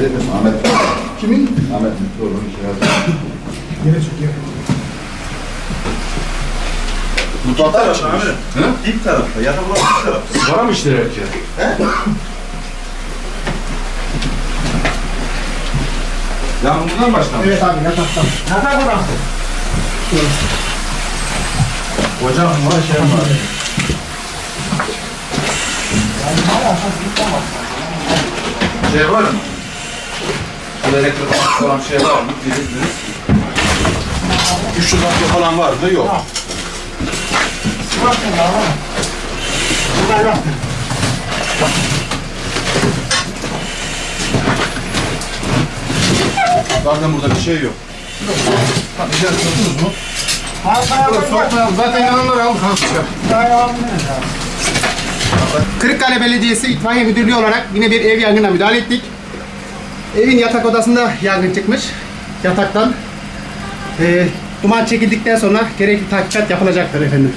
Dedim Ahmet. Kimin? Ahmet Mutluoğlu'nun şey yazdı. Yine çıkıyor. Mutfakta tarafta amirim. Hı? İlk tarafta, yatak olan ilk tarafta. Sigara mı içti herif ya? Yağmur buradan başlamış. Evet abi yataktan. Yatak orası. Hocam var şey var. Şey var mı? Bu elektrik falan şey var mı? Diriz diriz. Güçlü dakika falan var mı? Yok. Bakın abi. Burada yok. Zaten burada bir şey yok. Hadi gel sokunuz mu? Halkaya bak. Sokmayalım. Zaten yananları aldık hafifçe. Devam ederiz abi. Kırıkkale Belediyesi İtfaiye Müdürlüğü olarak yine bir ev yangınına müdahale ettik. Evin yatak odasında yangın çıkmış. Yataktan. Ee, duman çekildikten sonra gerekli tahkikat yapılacaktır efendim.